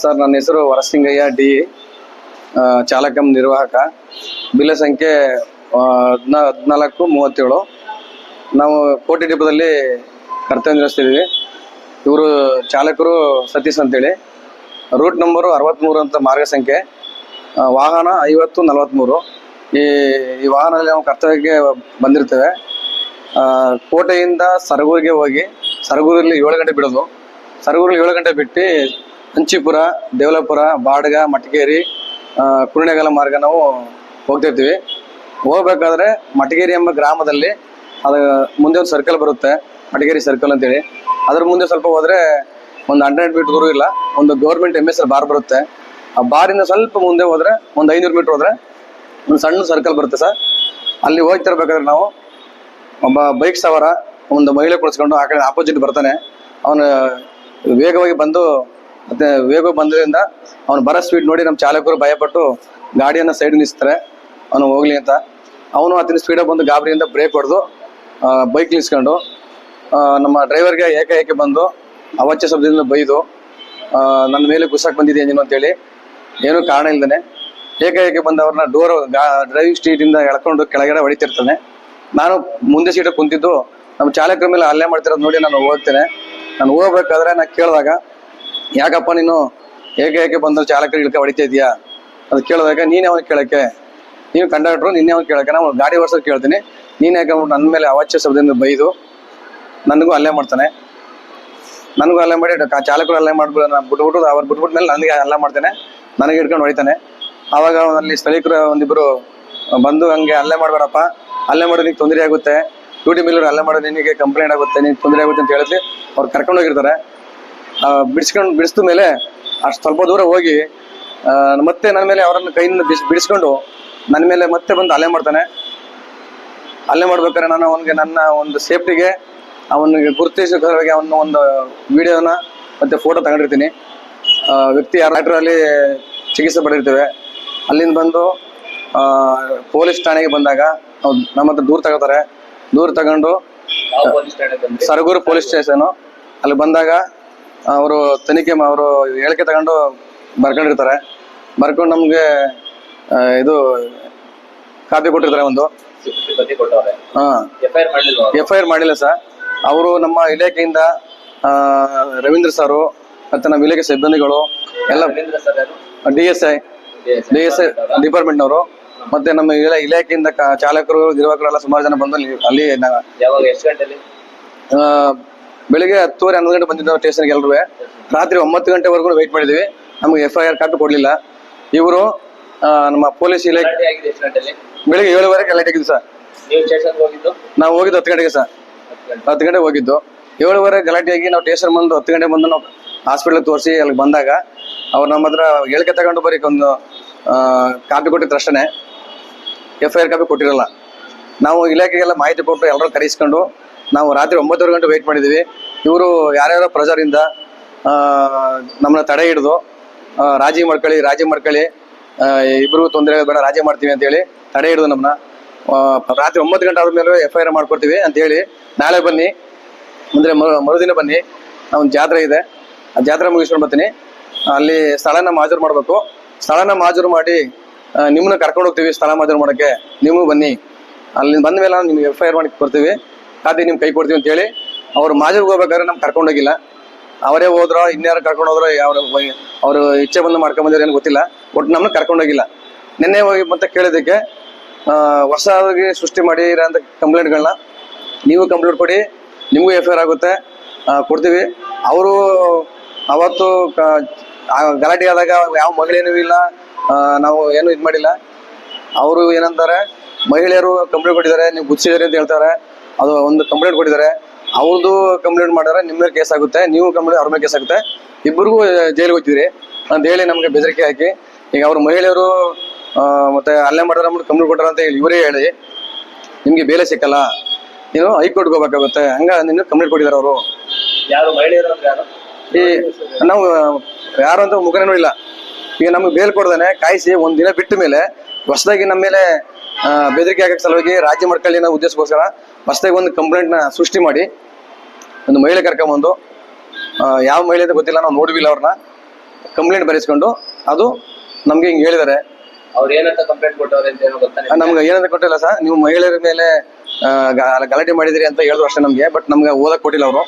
Sir, ನನ್ನ ಹೆಸರು ವರಸಿಂಗಯ್ಯ D. ಚಾಲಕ ನಿರ್ವಾಹಕ. ಬಿಲ್ಲ ಸಂಖ್ಯೆ ಹದ್ನಾ, ಹದಿನಾಲ್ಕು, ಮೂವತ್ತೇಳು. ನಾವು ಕೋಟಿ ಡಿಪದಲ್ಲಿ ಕರ್ತವ್ಯ ನಿರ್ವಹಿಸ್ತಿದ್ದೀವಿ. ಇವರು ಚಾಲಕರು ಸತೀಶ್ ಅಂತೇಳಿ. ರೂಟ್ ನಂಬರು ಅರವತ್ತ್ಮೂರು ಅಂತ ಮಾರ್ಗ ಸಂಖ್ಯೆ. ವಾಹನ ಐವತ್ತು ನಲವತ್ತ್ಮೂರು ಈ ಈ ವಾಹನದಲ್ಲಿ ನಾವು ಕರ್ತವ್ಯಕ್ಕೆ ಬಂದಿರ್ತೇವೆ. ಕೋಟೆಯಿಂದ ಸರಗೂರಿಗೆ ಹೋಗಿ, ಸರಗೂರಲ್ಲಿ ಏಳು ಗಂಟೆ ಬಿಡೋದು. ಸರಗೂರಲ್ಲಿ ಏಳು ಗಂಟೆ ಬಿಟ್ಟು ಹಂಚಿಪುರ, ದೇವಲಪುರ, ಬಾಡ್ಗ, ಮಟಗೇರಿ ಕುರುಣೆಗಾಲ ಮಾರ್ಗ ನಾವು ಹೋಗ್ತಿರ್ತೀವಿ. ಹೋಗ್ಬೇಕಾದ್ರೆ ಮಟಗೇರಿ ಎಂಬ ಗ್ರಾಮದಲ್ಲಿ ಅದು ಮುಂದೆ ಒಂದು ಸರ್ಕಲ್ ಬರುತ್ತೆ, ಮಟಗೇರಿ ಸರ್ಕಲ್ ಅಂತೇಳಿ. ಅದ್ರ ಮುಂದೆ ಸ್ವಲ್ಪ ಹೋದ್ರೆ ಒಂದು ಹಂಡ್ರೆಡ್ ಮೀಟರ್ ದೂರ ಇಲ್ಲ, ಒಂದು ಗೌರ್ಮೆಂಟ್ ಎಂ ಎಸ್ ಬಾರ್ ಬರುತ್ತೆ. ಆ ಬಾರಿಂದ ಸ್ವಲ್ಪ ಮುಂದೆ ಹೋದ್ರೆ ಒಂದು ಐನೂರು ಮೀಟರ್ ಹೋದ್ರೆ ಒಂದು ಸಣ್ಣ ಸರ್ಕಲ್ ಬರುತ್ತೆ ಸರ್. ಅಲ್ಲಿ ಹೋಗ್ತಿರ್ಬೇಕಾದ್ರೆ ನಾವು ಒಬ್ಬ ಬೈಕ್ ಸವಾರ, ಒಂದು ಮಹಿಳೆ ಕುಳಿಸ್ಕೊಂಡು ಆ ಕಡೆ ಆಪೋಸಿಟ್ ಬರ್ತಾನೆ. ಅವನು ವೇಗವಾಗಿ ಬಂದು ಮತ್ತೆ ವೇಗ ಬಂದ್ರಿಂದ ಅವನು ಬರೋ ಸ್ಪೀಡ್ ನೋಡಿ ನಮ್ಮ ಚಾಲಕರು ಭಯಪಟ್ಟು ಗಾಡಿಯನ್ನು ಸೈಡ್ ನಿಲ್ಲಿಸ್ತಾರೆ. ಅವನು ಹೋಗ್ಲಿ ಅಂತ. ಅವನು ಅತಿನ ಸ್ಪೀಡಾಗಿ ಬಂದು ಗಾಬರಿಯಿಂದ ಬ್ರೇಕ್ ಹೊಡೆದು ಬೈಕ್ ನಿಲ್ಸ್ಕೊಂಡು ನಮ್ಮ ಡ್ರೈವರ್ಗೆ ಏಕಾಏಕಿ ಬಂದು ಅವಾಚ್ಯ ಶಬ್ದದಿಂದ ಬೈದು ನನ್ನ ಮೇಲೆ ಗುಸ್ಸಾಕ್ ಬಂದಿದೆ ನೀನು ಅಂತೇಳಿ ಏನೂ ಕಾರಣ ಇಲ್ದೇನೆ ಏಕಾಏಕಿ ಬಂದು ಅವ್ರನ್ನ ಡೋರ್ ಡ್ರೈವಿಂಗ್ ಸ್ಟೀಟಿಂದ ಎಳ್ಕೊಂಡು ಕೆಳಗಡೆ ಹೊಡಿತಿರ್ತಾನೆ. ನಾನು ಮುಂದೆ ಸೀಟಿಗೆ ಕುಂತಿದ್ದು, ನಮ್ಮ ಚಾಲಕರ ಮೇಲೆ ಹಲ್ಲೆ ಮಾಡ್ತಿರೋದು ನೋಡಿ ನಾನು ಹೋಗ್ತೇನೆ. ನಾನು ಹೋಗ್ಬೇಕಾದ್ರೆ ನಾನು ಕೇಳಿದಾಗ ಯಾಕಪ್ಪ ನೀನು ಹೇಗೆ ಹೇಗೆ ಬಂದ್ರೆ ಚಾಲಕರು ಇಳ್ಕ ಹೊಡಿತಾ ಇದೀಯಾ? ಅದು ಕೇಳಿದಾಗ ನೀನೇ ಅವನು ಕೇಳಕ್ಕೆ ನೀವು ಕಂಡಕ್ಟ್ರು, ನಿನ್ನೆ ಅವ್ನು ಕೇಳಕ್ಕೆ ನಾವು ಗಾಡಿ ಓಡಿಸೋದು ಕೇಳ್ತೀನಿ. ನೀನು ಯಾಕೆ ನನ್ನ ಮೇಲೆ ಅವಾಚ್ಯ ಶಬ್ದದಿಂದ ಬೈದು ನನಗೂ ಅಲ್ಲೇ ಮಾಡ್ತಾನೆ? ನನಗೂ ಅಲ್ಲೇ ಮಾಡಿ ಚಾಲಕರು ಅಲ್ಲೇ ಮಾಡ್ಬಿಡ ನಾನು ಬಿಟ್ಬಿಟ್ಟು ಅವ್ರು ಬಿಟ್ಬಿಟ್ಟ ಮೇಲೆ ನನಗೆ ಅಲ್ಲೇ ಮಾಡ್ತಾನೆ. ನನಗೆ ಹಿಡ್ಕೊಂಡು ಹೊಡಿತಾನೆ. ಆವಾಗ ಅಲ್ಲಿ ಸ್ಥಳೀಕರು ಒಂದಿಬ್ಬರು ಬಂದು ಹಂಗೆ ಅಲ್ಲೇ ಮಾಡಬೇಡಪ್ಪ. ಅಲ್ಲೇ ಮಾಡೋದು ನಿಂಗೆ ತೊಂದರೆ ಆಗುತ್ತೆ. ಡ್ಯೂಟಿ ಮೇಲೆ ಅಲ್ಲೇ ಮಾಡೋದು ನಿನಗೆ ಕಂಪ್ಲೇಂಟ್ ಆಗುತ್ತೆ. ನಿನಗೆ ತೊಂದರೆ ಆಗುತ್ತೆ ಅಂತ ಹೇಳಿದ್ವಿ. ಅವ್ರು ಕರ್ಕೊಂಡು ಹೋಗಿರ್ತಾರೆ. ಬಿಡಿಸ್ಕೊಂಡು ಬಿಡಿಸಿದ ಮೇಲೆ ಅಷ್ಟು ಸ್ವಲ್ಪ ದೂರ ಹೋಗಿ ಮತ್ತೆ ನನ್ನ ಮೇಲೆ ಅವರನ್ನು ಕೈಯಿಂದ ಬಿಸ್ ಬಿಡಿಸ್ಕೊಂಡು ನನ್ನ ಮೇಲೆ ಮತ್ತೆ ಬಂದು ಅಲೆ ಮಾಡ್ತಾನೆ. ಹಲ್ಲೆ ಮಾಡ್ಬೇಕಾದ್ರೆ ನಾನು ಅವನಿಗೆ ನನ್ನ ಒಂದು ಸೇಫ್ಟಿಗೆ ಅವನಿಗೆ ಗುರುತಿಸೋಕೆ ಅವನ ಒಂದು ವಿಡಿಯೋನ ಮತ್ತೆ ಫೋಟೋ ತಗೊಂಡಿರ್ತೀನಿ. ಆ, ವ್ಯಕ್ತಿ ಯಾರು ಅಲ್ಲಿ ಚಿಕಿತ್ಸೆ ಪಡೆದಿರ್ತೇವೆ. ಅಲ್ಲಿಂದ ಬಂದು ಪೊಲೀಸ್ ಠಾಣೆಗೆ ಬಂದಾಗ ನಮ್ಮ ಹತ್ರ ದೂರ ತಗೋತಾರೆ. ದೂರ ತಗೊಂಡು ಸರಗೂರು ಪೊಲೀಸ್ ಸ್ಟೇಷನು ಅಲ್ಲಿ ಬಂದಾಗ ಅವರು ತನಿಖೆ ಅವರು ಹೇಳಿಕೆ ತಗೊಂಡು ಬರ್ಕೊಂಡಿರ್ತಾರೆ. ಬರ್ಕೊಂಡು ನಮಗೆ ಇದು ಕಾಪಿ ಕೊಟ್ಟಿರ್ತಾರೆ ಒಂದು. ಎಫ್ ಐ ಆರ್ ಮಾಡಿಲ್ಲ ಸರ್. ಅವರು ನಮ್ಮ ಇಲಾಖೆಯಿಂದ ರವೀಂದ್ರ ಸಾರು ಮತ್ತು ನಮ್ಮ ಇಲಾಖೆ ಸಿಬ್ಬಂದಿಗಳು ಎಲ್ಲ D S I D S I ಡಿಪಾರ್ಟ್ಮೆಂಟ್ನವರು ಮತ್ತೆ ನಮ್ಮ ಇಲಾ ಇಲಾಖೆಯಿಂದ ಚಾಲಕರು ನಿರ್ವಾಹಕರು ಎಲ್ಲ ಸುಮಾರು ಜನ ಬಂದಲ್ಲಿ ಅಲ್ಲಿ ಅಲ್ಲಿ ಬೆಳಿಗ್ಗೆ ಹತ್ತುವರೆ ಹನ್ನೊಂದು ಗಂಟೆ ಬಂದಿದ್ದು ಸ್ಟೇಷನ್ಗೆ ಎಲ್ಲರೂ ರಾತ್ರಿ ಒಂಬತ್ತು ಗಂಟೆವರೆಗೂ ವೆಯ್ಟ್ ಮಾಡಿದ್ವಿ. ನಮಗೆ ಎಫ್ ಐ ಆರ್ ಕಾಪಿ ಕೊಡಲಿಲ್ಲ. ಇವರು ನಮ್ಮ ಪೊಲೀಸ್ ಇಲಾಖೆ ಬೆಳಿಗ್ಗೆ ಏಳುವರೆಗೆ ಲೈಟ್ ಆಗಿದ್ದು ಸರ್. ನೀವು ಹೋಗಿದ್ದು? ಹತ್ತು ಗಂಟೆಗೆ ಸರ್. ಹತ್ತು ಗಂಟೆಗೆ ಹೋಗಿದ್ದು. ಏಳುವರೆ ಗಲಾಟೆಯಾಗಿ ನಾವು ಟೇಷನ್ ಬಂದು ಹತ್ತು ಗಂಟೆ ಬಂದು ನಾವು ಹಾಸ್ಪಿಟ್ಲಿಗೆ ತೋರಿಸಿ ಅಲ್ಲಿಗೆ ಬಂದಾಗ ಅವ್ರು ನಮ್ಮ ಹತ್ರ ಹೇಳಿಕೆ ತಗೊಂಡು ಬರೀ ಒಂದು ಕಾಪಿ ಕೊಟ್ಟಿದ್ದು ಅಷ್ಟೇ ಎಫ್ ಐ ಆರ್ ಕಾಪಿ ಕೊಟ್ಟಿರಲ್ಲ. ನಾವು ಇಲಾಖೆಗೆಲ್ಲ ಮಾಹಿತಿ ಕೊಟ್ಟು ಎಲ್ಲರೂ ಕರೆಸ್ಕೊಂಡು ನಾವು ರಾತ್ರಿ ಒಂಬತ್ತುವರೆ ಗಂಟೆ ವೆಯ್ಟ್ ಮಾಡಿದ್ದೀವಿ ಇವರು ಯಾರ್ಯಾರೋ ಪ್ರಜರಿಂದ ನಮ್ಮನ್ನ ತಡೆ ಹಿಡಿದು ರಾಜಿ ಮಾಡ್ಕೊಳ್ಳಿ ರಾಜಿ ಮಾಡ್ಕೊಳ್ಳಿ ಇಬ್ಬರು ತೊಂದರೆ ಬೇಡ, ರಾಜಿ ಮಾಡ್ತೀವಿ ಅಂತೇಳಿ ತಡೆ ಹಿಡಿದು ನಮ್ಮನ್ನ ರಾತ್ರಿ ಒಂಬತ್ತು ಗಂಟೆ ಆದ್ಮೇಲೆ ಎಫ್ ಐ ಆರ್ ಮಾಡ್ಕೊಡ್ತೀವಿ ಅಂತ ಹೇಳಿ ನಾಳೆ ಬನ್ನಿ, ಅಂದರೆ ಮರು, ಮರುದಿನ ಬನ್ನಿ ಒಂದು ಜಾತ್ರೆ ಇದೆ. ಆ ಜಾತ್ರೆ ಮುಗಿಸ್ಕೊಂಡು ಬರ್ತೀನಿ. ಅಲ್ಲಿ ಸ್ಥಳನ ಮಾಜೂರು ಮಾಡಬೇಕು. ಸ್ಥಳನ ಮಾಜೂರು ಮಾಡಿ ನಿಮ್ಮನ್ನ ಕರ್ಕೊಂಡು ಹೋಗ್ತೀವಿ ಸ್ಥಳ ಮಾಜೂರು ಮಾಡೋಕ್ಕೆ. ನೀವು ಬನ್ನಿ. ಅಲ್ಲಿ ಬಂದ ಮೇಲೆ ನಿಮ್ಗೆ ಎಫ್ ಐ ಆರ್ ಮಾಡಿ ಕೊಡ್ತೀವಿ ಖಾತೆ ನಿಮ್ಗೆ ಕೈ ಕೊಡ್ತೀವಿ ಅಂತೇಳಿ ಅವ್ರು ಮಾಜರ್ಗೆ ಹೋಗ್ಬೇಕಾದ್ರೆ ನಮ್ಗೆ ಕರ್ಕೊಂಡೋಗಿಲ್ಲ ಅವರೇ ಹೋದ್ರೋ, ಇನ್ಯಾರು ಕರ್ಕೊಂಡು ಹೋದ್ರೆ ಅವ್ರ ಅವರು ಇಚ್ಛೆ ಬಂದು ಮಾಡ್ಕೊಂಬಂದ್ರೆ ಏನು ಗೊತ್ತಿಲ್ಲ. ಒಟ್ಟು ನಮ್ಮನ್ನ ಕರ್ಕೊಂಡೋಗಿಲ್ಲ ನಿನ್ನೆ ಹೋಗಿ ಮತ್ತೆ ಕೇಳಿದ್ದಕ್ಕೆ ಹೊಸದಾಗಿ ಸೃಷ್ಟಿ ಮಾಡಿ ಅಂತ ಕಂಪ್ಲೇಂಟ್ಗಳನ್ನ ನೀವು ಕಂಪ್ಲೇಂಟ್ ಕೊಡಿ, ನಿಮಗೂ ಎಫ್ ಐ ಆರ್ ಆಗುತ್ತೆ ಕೊಡ್ತೀವಿ. ಅವರು ಅವತ್ತು ಗಲಾಟೆ ಆದಾಗ ಯಾವ ಮಹಿಳೆನೂ ಇಲ್ಲ ನಾವು ಏನು ಇದು ಮಾಡಿಲ್ಲ. ಅವರು ಏನಂತಾರೆ, ಮಹಿಳೆಯರು ಕಂಪ್ಲೇಂಟ್ ಕೊಟ್ಟಿದ್ದಾರೆ, ನೀವು ಗುಚ್ಚಿದ್ದೀರಿ ಅಂತ ಹೇಳ್ತಾರೆ. ಅದು ಒಂದು ಕಂಪ್ಲೇಂಟ್ ಕೊಟ್ಟಿದ್ದಾರೆ. ಅವ್ರದ್ದು ಕಂಪ್ಲೇಂಟ್ ಮಾಡಿದ್ರೆ ನಿಮ್ಮ ಮೇಲೆ ಕೇಸ್ ಆಗುತ್ತೆ ನೀವು ಕಂಪ್ಲೇಂಟ್ ಅವ್ರ ಮೇಲೆ ಕೇಸ್ ಆಗುತ್ತೆ. ಇಬ್ಬರಿಗೂ ಜೈಲಿಗೆ ಹೋಗ್ತಿದ್ರಿ. ಅಂತ ಹೇಳಿ ನಮಗೆ ಬೆದರಿಕೆ ಹಾಕಿ ಈಗ ಅವ್ರ ಮಹಿಳೆಯರು ಮತ್ತೆ ಅಲ್ಲೇ ಮಾಡಿದ್ರೆ ಕಂಪ್ಲೇಂಟ್ ಕೊಟ್ಟಾರ ಅಂತ ಹೇಳಿ ಇವರೇ ಹೇಳಿ ನಿಮಗೆ ಬೇಲೆ ಸಿಕ್ಕಲ್ಲ ನೀನು ಹೈಕೋರ್ಟ್ಗೆ ಹೋಗ್ಬೇಕಾಗುತ್ತೆ. ಹಂಗ ನಿನ್ನ ಕಂಪ್ಲೇಂಟ್ ಕೊಟ್ಟಿದ್ದಾರೆ ಅವರು. ಯಾರು ಮಹಿಳೆಯರು ಅಂದ್ರೆ ಯಾರು? ಈ ನಾವು ಯಾರು ಅಂತ ಮುಖನೇ ನೋಡಿಲ್ಲ ಈಗ ನಮ್ಗೆ ಬೇಲ್ ಕೊಡ್ದೇನೆ ಕಾಯಿಸಿ ಒಂದ್ ದಿನ ಬಿಟ್ಟ ಮೇಲೆ ಹೊಸದಾಗಿ ನಮ್ಮ ಮೇಲೆ ಬೆದರಿಕೆ ಹಾಕಕ್ಕೆ ಸಲುವಾಗಿ ರಾಜ್ಯ ಮಟ್ಟದಲ್ಲಿನ ಉದ್ದೇಶಕ್ಕೋಸ್ಕರ ಹೊಸದಾಗಿ ಒಂದು ಕಂಪ್ಲೇಂಟ್ನ ಸೃಷ್ಟಿ ಮಾಡಿ ಒಂದು ಮಹಿಳೆ ಕರ್ಕೊಂಬಂದು ಯಾವ ಮಹಿಳೆ ಅಂತ ಗೊತ್ತಿಲ್ಲ ನಾವು ನೋಡಿವಿಲ್ಲ ಅವ್ರನ್ನ. ಕಂಪ್ಲೇಂಟ್ ಬರೆಸ್ಕೊಂಡು ಅದು ನಮ್ಗೆ ಹಿಂಗೆ ಹೇಳಿದ್ದಾರೆ ಅವ್ರು ಏನಂತ ಕಂಪ್ಲೇಂಟ್ ಕೊಟ್ಟವ್ರೆ ಅಂತ ಏನೋ ನಿಮ್ಗೆ? ಏನಂತ ಕೊಟ್ಟಿಲ್ಲ ಸರ್. ನೀವು ಮಹಿಳೆಯರ ಮೇಲೆ ಗಲಾಟೆ ಮಾಡಿದಿರಿ ಅಂತ ಹೇಳಿದ್ರು ಅಷ್ಟೇ ನಮಗೆ ಬಟ್ ನಮ್ಗೆ ಓದಕ್ಕೆ ಕೊಟ್ಟಿಲ್ಲ ಅವರು.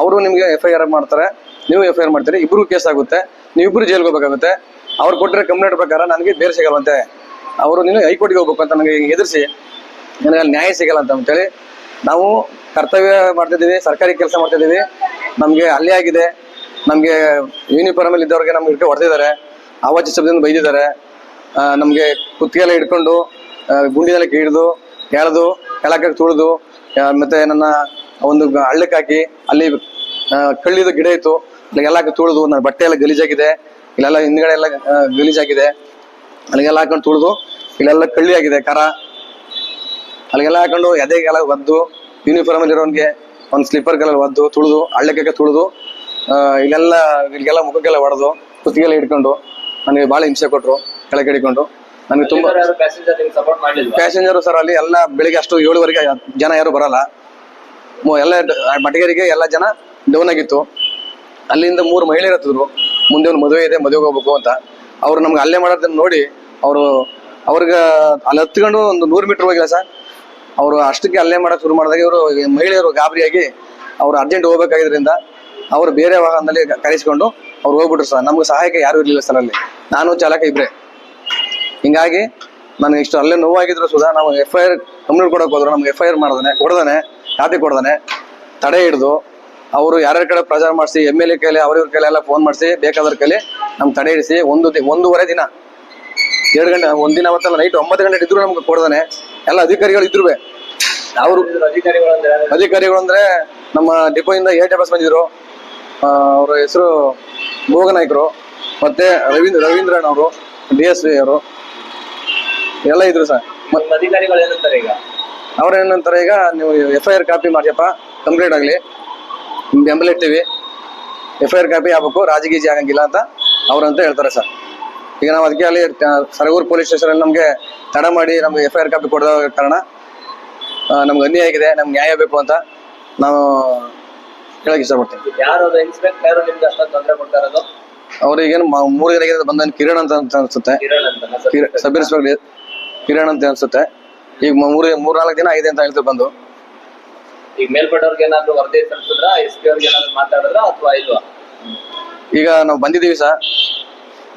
ಅವರು ನಿಮಗೆ ಎಫ್ ಐ ಆರ್ ಮಾಡ್ತಾರೆ. ನೀವು ಎಫ್ ಐ ಆರ್ ಮಾಡ್ತೀರಿ. ಇಬ್ಬರು ಕೇಸ್ ಆಗುತ್ತೆ. ನೀವಿಬ್ರು ಜೈಲ್ಗೆ ಹೋಗ್ಬೇಕಾಗುತ್ತೆ. ಅವ್ರು ಕೊಟ್ಟಿರೋ ಕಂಪ್ಲೇಂಟ್ ಪ್ರಕಾರ ನನಗೆ ಬೇರೆ ಸಿಗಲ್ವಂತೆ. ಅವರು ನೀನು ಹೈಕೋರ್ಟ್ಗೆ ಹೋಗ್ಬೇಕು ಅಂತ ನನಗೆ ಎದುರಿಸಿ ನನಗೆ ಅಲ್ಲಿ ನ್ಯಾಯ ಸಿಗಲ್ಲ ಅಂತ ಅಂತೇಳಿ ನಾವು ಕರ್ತವ್ಯ ಮಾಡ್ತಿದ್ದೀವಿ ಸರ್ಕಾರಿ ಕೆಲಸ ಮಾಡ್ತಿದ್ದೀವಿ ನಮಗೆ ಅಲ್ಲೇ ಆಗಿದೆ, ನಮಗೆ ಯೂನಿಫಾರ್ಮ್ ಅಲ್ಲಿ ಇದ್ದವ್ರಿಗೆ ನಮ್ಗೆ ಇಟ್ಕೊಂಡು ಹೊಡೆದಿದ್ದಾರೆ, ಆವಾಜ್ ಶಬ್ದದಿಂದ ಬೈದಿದ್ದಾರೆ ನಮಗೆ ಕುತ್ತಿಗೆಲ್ಲ ಹಿಡ್ಕೊಂಡು ಗುಂಡಿನೆಲ್ಲ ಹಿಡಿದು ಎಳೆದು ಕೆಳಕ್ಕೆ ತುಳಿದು ಮತ್ತೆ ನನ್ನ ಒಂದು ಹಳ್ಳಕ್ಕೆ ಹಾಕಿ, ಅಲ್ಲಿ ಕಳ್ಳಿದ ಗಿಡ ಇತ್ತು ಅಲ್ಲಿಗೆಲ್ಲ ತುಳಿದು, ನನ್ನ ಬಟ್ಟೆ ಎಲ್ಲ ಗಲೀಜಾಗಿದೆ, ಇಲ್ಲೆಲ್ಲ ಹಿಂದ್ಗಡೆ ಎಲ್ಲ ಗಲೀಜಾಗಿದೆ ಅಲ್ಲಿಗೆಲ್ಲ ಹಾಕೊಂಡು ತುಳಿದು ಇಲ್ಲೆಲ್ಲ ಕಳ್ಳಿ ಆಗಿದೆ ಕರ. ಅಲ್ಲಿಗೆಲ್ಲ ಹಾಕೊಂಡು ಎದೆಗೆಲ್ಲ ಒದ್ದು ಯೂನಿಫಾರ್ಮ್ ಅಲ್ಲಿರೋನ್ಗೆ ಒಂದು ಸ್ಲಿಪ್ಪರ್ಗೆಲ್ಲ ಒದ್ದು ತುಳಿದು ಹಳ್ಳಕ್ಕೆ ತುಳಿದು ಇಲ್ಲೆಲ್ಲ ಇಲ್ಲಿಗೆಲ್ಲ ಮುಖಕ್ಕೆಲ್ಲ ಹೊಡೆದು ಕುತ್ತಿಗೆಲ್ಲ ಹಿಡ್ಕೊಂಡು ನನಗೆ ಭಾಳ ಹಿಂಸೆ ಕೊಟ್ಟರು ಕೆಳಗೆ ಹಿಡ್ಕೊಂಡು. ನನಗೆ ತುಂಬಾ ಪ್ಯಾಸೆಂಜರು ಸರ್ ಅಲ್ಲಿ ಎಲ್ಲ ಬೆಳಿಗ್ಗೆ ಅಷ್ಟು ಏಳುವರೆಗೆ ಜನ ಯಾರು ಬರಲ್ಲ. ಎಲ್ಲ ಮಟಗೇರಿಗೆ ಎಲ್ಲ ಜನ ಡೌನ್ ಆಗಿತ್ತು. ಅಲ್ಲಿಂದ ಮೂರು ಮಹಿಳೆಯರು ಹತ್ತಿದ್ರು ಮುಂದೆ ಒಂದು ಮದುವೆ ಇದೆ ಮದುವೆಗೆ ಹೋಗ್ಬೇಕು ಅಂತ. ಅವ್ರು ನಮ್ಗೆ ಅಲ್ಲೇ ಮಾಡೋದನ್ನ ನೋಡಿ ಅವರು ಅವ್ರಿಗೆ ಅಲ್ಲಿ ಹತ್ಕೊಂಡು ಒಂದು ನೂರು ಮೀಟರ್ ಹೋಗಿಲ್ಲ ಸರ್. ಅವರು ಅಷ್ಟಕ್ಕೆ ಅಲ್ಲೇ ಮಾಡೋಕೆ ಶುರು ಮಾಡಿದಾಗ ಇವರು ಮಹಿಳೆಯರು ಗಾಬರಿಯಾಗಿ ಅವ್ರು ಅರ್ಜೆಂಟ್ ಹೋಗ್ಬೇಕಾಗಿದ್ರಿಂದ ಅವರು ಬೇರೆ ವಾಹನದಲ್ಲಿ ಕರೆಸಿಕೊಂಡು ಅವ್ರು ಹೋಗ್ಬಿಟ್ರು ಸರ್. ನಮ್ಗೆ ಸಹಾಯಕ್ಕೆ ಯಾರು ಇರಲಿಲ್ಲ ಸರ್ ಅಲ್ಲಿ. ನಾನು ಚಾಲಕ ಇಬ್ಬರೇ ಹಿಂಗಾಗಿ ನನಗೆ ಇಷ್ಟು ಅಲ್ಲೇ ನೋವಾಗಿದ್ರು ಸುಧಾ, ನಾವು ಎಫ್ ಐ ಆರ್ ಕಂಪ್ಲೇಂಟ್ ಕೊಡೋಕೆ ಹೋದ್ರು. ನಮ್ಗೆ ಎಫ್ ಐ ಆರ್ ಮಾಡ್ದಾನೆ, ಕೊಡ್ದಾನೆ ಕಾಪಿ ಕೊಡ್ದಾನೆ, ತಡೆ ಹಿಡಿದು, ಅವರು ಯಾರ್ಯಾರ ಕಡೆ ಪ್ರಚಾರ ಮಾಡಿಸಿ ಎಂ ಎಲ್ ಎ ಕೈಲಿ ಅವ್ರಿವ್ರ ಕೈಲಿ ಎಲ್ಲ ಫೋನ್ ಮಾಡಿಸಿ ಬೇಕಾದ್ರ ಕೈಲಿ ನಮ್ಗೆ ತಡೆ ಇರಿಸಿ ಒಂದು ದಿ- ಒಂದೂವರೆ ದಿನ. ಎರಡು ಗಂಟೆ ಒಂದಿನ ಅವತ್ತಲ್ಲ ನೈಟ್ ಒಂಬತ್ತು ಗಂಟೆ ಇದ್ರು ನಮ್ಗೆ ಕೊಡ್ದಾನೆ. ಎಲ್ಲ ಅಧಿಕಾರಿಗಳು ಇದ್ರು ಅವರು ಅಧಿಕಾರಿಗಳು ಅಂದ್ರೆ ಅಧಿಕಾರಿಗಳು ಅಂದ್ರೆ ನಮ್ಮ ಡಿಪೋಯಿಂದ ಎ ಟಿ ಬಂದಿದ್ರು. ಅವ್ರ ಹೆಸರು ಭೋಗನಾಯ್ಕರು ಮತ್ತೆ ರವೀಂದ್ರ ರವೀಂದ್ರನ್ ಅವರು ಡಿ ಎಸ್ ವಿ ಅವರು. ಎಲ್ಲ ಇದ್ರು ಸರ್. ಅಧಿಕಾರಿಗಳು ಏನಂತಾರೆ ಈಗ? ಅವ್ರ ಏನಂತಾರೆ ಈಗ ನೀವು ಎಫ್ ಐ ಆರ್ ಕಾಪಿ ಮಾಡಿಯಪ್ಪ ಕಂಪ್ಲೀಟ್ ಆಗಲಿ. ಬೆಂಬಲ ಇರ್ತೀವಿ ಎಫ್ ಐ ಆರ್ ಕಾಪಿ ಆಗ್ಬೇಕು ರಾಜಗೀಜಿ ಆಗಂಗಿಲ್ಲ ಅಂತ. ಅವ್ರಂತ ಹೇಳ್ತಾರೆ ಸರ್. ಈಗ ನಾವು ಅದಕ್ಕೆ ಅಲ್ಲಿ ಸರಗೂರು ಪೊಲೀಸ್ ಸ್ಟೇಷನಲ್ಲಿ ನಮಗೆ ತಡ ಮಾಡಿ ನಮ್ಗೆ ಎಫ್ ಐ ಆರ್ ಕಾಪಿ ಕೊಡದ ಕಾರಣ ನಮ್ಗೆ ಅನ್ಯಾಯ ಆಗಿದೆ ನಮ್ಗೆ ನ್ಯಾಯ ಬೇಕು ಅಂತ ನಾವು ಹೇಳಕ್ ಇಷ್ಟಪಡ್ತೀವಿ ಅವ್ರಿಗೇನು ಮೂರು ದಿನ ಬಂದ ಕಿರಣ್ ಅಂತ ಅನ್ಸುತ್ತೆ. ಕಿರಣ್ ಅಂತ ಕಿರ- ಸಬ್ ಇನ್ಸ್ಪೆಕ್ಟರ್ ಕಿರಣ್ ಅಂತ ಅನ್ಸುತ್ತೆ. ಈಗ ಮೂರು ಮೂರ್ ನಾಲ್ಕು ದಿನ ಆಗಿದೆ ಅಂತ ಹೇಳ್ತಾರೆ ಬಂದು. ಈಗ ಮೇಲ್ಪಟ್ಟವ್ರಿಗೆ ಏನಾದ್ರು ವರದಿ ಸಲ್ಲಿಸಿದ್ರ? ಎಸ್ ಪಿ ಅವ್ರಿಗೆ ಏನಾದ್ರು ಮಾತಾಡಿದ್ರ ಅಥವಾ ಇಲ್ವಾ? ಈಗ ನಾವು ಬಂದಿದ್ದೀವಿ ಸರ್.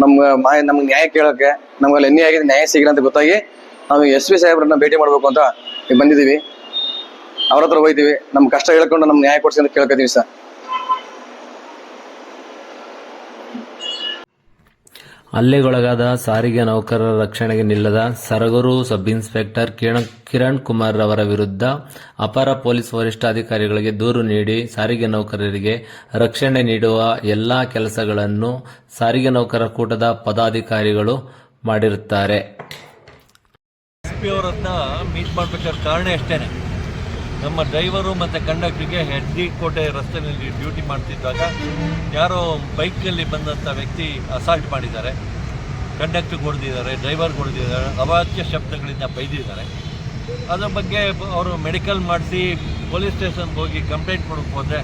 ನಮ್ಗೆ ನಮ್ಗೆ ನ್ಯಾಯ ಕೇಳೋಕ್ಕೆ ನಮಗೆ ಎನ್ನಿ ಆಗಿದೆ ನ್ಯಾಯ ಸಿಗಿಲ್ಲ ಅಂತ ಗೊತ್ತಾಗಿ ನಾವು ಎಸ್ ಪಿ ಸಾಹೇಬ್ರನ್ನ ಭೇಟಿ ಮಾಡಬೇಕು ಅಂತ ಬಂದಿದ್ದೀವಿ. ಅವ್ರ ಹತ್ರ ಹೋಗ್ತೀವಿ. ನಮ್ಮ ಕಷ್ಟ ಹೇಳ್ಕೊಂಡು ನಮ್ಗೆ ನ್ಯಾಯ ಕೊಡ್ಸಿ ಅಂತ ಕೇಳ್ಕೊತೀವಿ ಸರ್. ಹಲ್ಲೆಗೊಳಗಾದ ಸಾರಿಗೆ ನೌಕರರ ರಕ್ಷಣೆಗೆ ನಿಲ್ಲದ ಸರಗೂರು ಸಬ್ ಇನ್ಸ್ಪೆಕ್ಟರ್ ಕಿರಣ್ ಕುಮಾರ್ ರವರ ವಿರುದ್ಧ ಅಪರ ಪೊಲೀಸ್ ವರಿಷ್ಠಾಧಿಕಾರಿಗಳಿಗೆ ದೂರು ನೀಡಿ ಸಾರಿಗೆ ನೌಕರರಿಗೆ ರಕ್ಷಣೆ ನೀಡುವ ಎಲ್ಲಾ ಕೆಲಸಗಳನ್ನು ಸಾರಿಗೆ ನೌಕರರ ಕೂಟದ ಪದಾಧಿಕಾರಿಗಳು ಮಾಡಿರುತ್ತಾರೆ. ಮೀಟ್ ಮಾಡಬೇಕಾದ ಕಾರಣ ಅಷ್ಟೇ ನಮ್ಮ ಡ್ರೈವರು ಮತ್ತು ಕಂಡಕ್ಟ್ರಿಗೆ ಹೆಡ್ಡಿ ಕೋಟೆ ರಸ್ತೆಯಲ್ಲಿ ಡ್ಯೂಟಿ ಮಾಡ್ತಿದ್ದಾಗ ಯಾರೋ ಬೈಕಲ್ಲಿ ಬಂದಂಥ ವ್ಯಕ್ತಿ ಅಸಾಲ್ಟ್ ಮಾಡಿದ್ದಾರೆ. ಕಂಡಕ್ಟ್ರಿಗೆ ಹೊಡೆದಿದ್ದಾರೆ ಡ್ರೈವರ್ಗೆ ಹೊಡೆದಿದ್ದಾರೆ, ಅವಾಚ್ಯ ಶಬ್ದಗಳಿಂದ ಬೈದಿದ್ದಾರೆ. ಅದರ ಬಗ್ಗೆ ಅವರು ಮೆಡಿಕಲ್ ಮಾಡಿಸಿ ಪೊಲೀಸ್ ಸ್ಟೇಷನ್ಗೆ ಹೋಗಿ ಕಂಪ್ಲೇಂಟ್ ಕೊಡೋಕೆ ಹೋದರೆ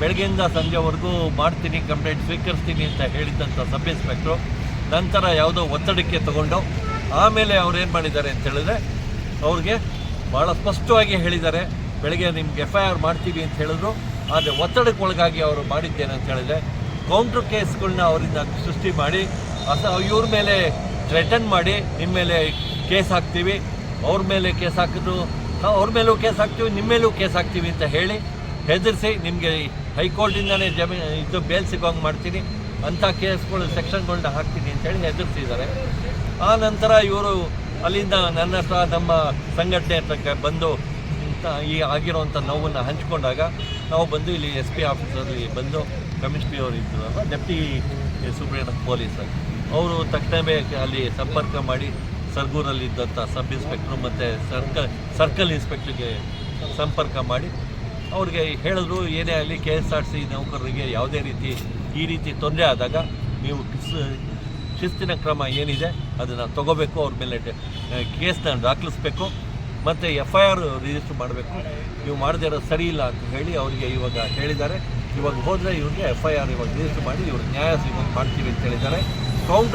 ಬೆಳಗ್ಗೆಯಿಂದ ಸಂಜೆವರೆಗೂ ಮಾಡ್ತೀನಿ, ಕಂಪ್ಲೇಂಟ್ ಸ್ವೀಕರಿಸ್ತೀನಿ ಅಂತ ಹೇಳಿದ್ದಂಥ ಸಬ್ ಇನ್ಸ್ಪೆಕ್ಟ್ರು ನಂತರ ಯಾವುದೋ ಒತ್ತಡಕ್ಕೆ ತಗೊಂಡು ಆಮೇಲೆ ಅವ್ರು ಏನು ಮಾಡಿದ್ದಾರೆ ಅಂತ ಹೇಳಿದ್ರೆ ಅವ್ರಿಗೆ ಭಾಳ ಸ್ಪಷ್ಟವಾಗಿ ಹೇಳಿದ್ದಾರೆ. ಬೆಳಗ್ಗೆ ನಿಮ್ಗೆ ಎಫ್ ಐ ಆರ್ ಮಾಡ್ತೀವಿ ಅಂತ ಹೇಳಿದ್ರು. ಆದರೆ ಒತ್ತಡಕ್ಕೆ ಒಳಗಾಗಿ ಅವರು ಮಾಡಿದ್ದೇನೆ ಅಂತ ಹೇಳಿದ್ರೆ ಕೌಂಟ್ರ್ ಕೇಸ್ಗಳನ್ನ ಅವರಿಂದ ಸೃಷ್ಟಿ ಮಾಡಿ, ಅಸ ಇವ್ರ ಮೇಲೆ ಥ್ರೆಟನ್ ಮಾಡಿ ನಿಮ್ಮ ಮೇಲೆ ಕೇಸ್ ಹಾಕ್ತೀವಿ. ಅವ್ರ ಮೇಲೆ ಕೇಸ್ ಹಾಕಿದ್ರು ಅವ್ರ ಮೇಲೂ ಕೇಸ್ ಹಾಕ್ತೀವಿ ನಿಮ್ಮ ಮೇಲೂ ಕೇಸ್ ಹಾಕ್ತೀವಿ ಅಂತ ಹೇಳಿ ಹೆದರಿಸಿ ನಿಮಗೆ ಹೈಕೋರ್ಟಿಂದನೇ ಜಮೀನು ಇದು ಬೇಲ್ ಸಿಗೋಂಗೆ ಮಾಡ್ತೀನಿ. ಅಂಥ ಕೇಸ್ಗಳು ಸೆಕ್ಷನ್ಗಳನ್ನ ಹಾಕ್ತೀನಿ ಅಂತೇಳಿ ಹೆದರ್ಸಿದ್ದಾರೆ. ಆ ನಂತರ ಇವರು ಅಲ್ಲಿಂದ ನನ್ನ ಸಹ ನಮ್ಮ ಸಂಘಟನೆ ಹತ್ರಕ್ಕೆ ಬಂದು ಈ ಆಗಿರೋವಂಥ ನೋವನ್ನು ಹಂಚ್ಕೊಂಡಾಗ ನಾವು ಬಂದು ಇಲ್ಲಿ ಎಸ್ ಪಿ ಆಫೀಸಲ್ಲಿ ಬಂದು ಕಮಿಷನರ್ ಅವರು ಇದ್ದರು ಡೆಪ್ಟಿ ಸೂಪ್ರಿಂಟೆಂಡೆಂಟ್ ಪೊಲೀಸ್ ಅವರು ತಕ್ಷಣವೇ ಅಲ್ಲಿ ಸಂಪರ್ಕ ಮಾಡಿ ಸರ್ಗೂರಲ್ಲಿ ಇದ್ದಂಥ ಸಬ್ ಇನ್ಸ್ಪೆಕ್ಟ್ರು ಮತ್ತು ಸರ್ಕಲ್ ಸರ್ಕಲ್ ಇನ್ಸ್ಪೆಕ್ಟ್ರಿಗೆ ಸಂಪರ್ಕ ಮಾಡಿ ಅವ್ರಿಗೆ ಹೇಳಿದ್ರು, ಏನೇ ಆಗಲಿ ಕೆ ಎಸ್ ಆರ್ ಸಿ ನೌಕರರಿಗೆ ಯಾವುದೇ ರೀತಿ ಈ ರೀತಿ ತೊಂದರೆ ಆದಾಗ ನೀವು ಶಿಸ್ತಿನ ಕ್ರಮ ಏನಿದೆ ಅದನ್ನು ತಗೋಬೇಕು, ಅವ್ರ ಮೇಲೆ ಕೇಸನ್ನ ದಾಖಲಿಸ್ಬೇಕು. ಮತ್ತು ಎಫ್ ಐ ಆರ್ ರಿಜಿಸ್ಟರ್ ಮಾಡಬೇಕು. ನೀವು ಮಾಡದೇ ಇರೋದು ಸರಿ ಇಲ್ಲ ಅಂತ ಹೇಳಿ ಅವರಿಗೆ ಇವಾಗ ಹೇಳಿದ್ದಾರೆ. ಇವಾಗ ಹೋದರೆ ಇವ್ರಿಗೆ ಎಫ್ ಐ ಆರ್ ಇವಾಗ ರಿಜಿಸ್ಟರ್ ಮಾಡಿ ಇವ್ರಿಗೆ ನ್ಯಾಯ ಸಿಗೋದು ಮಾಡ್ತೀವಿ ಅಂತ ಹೇಳಿದ್ದಾರೆ. ಕೌಂಟರ್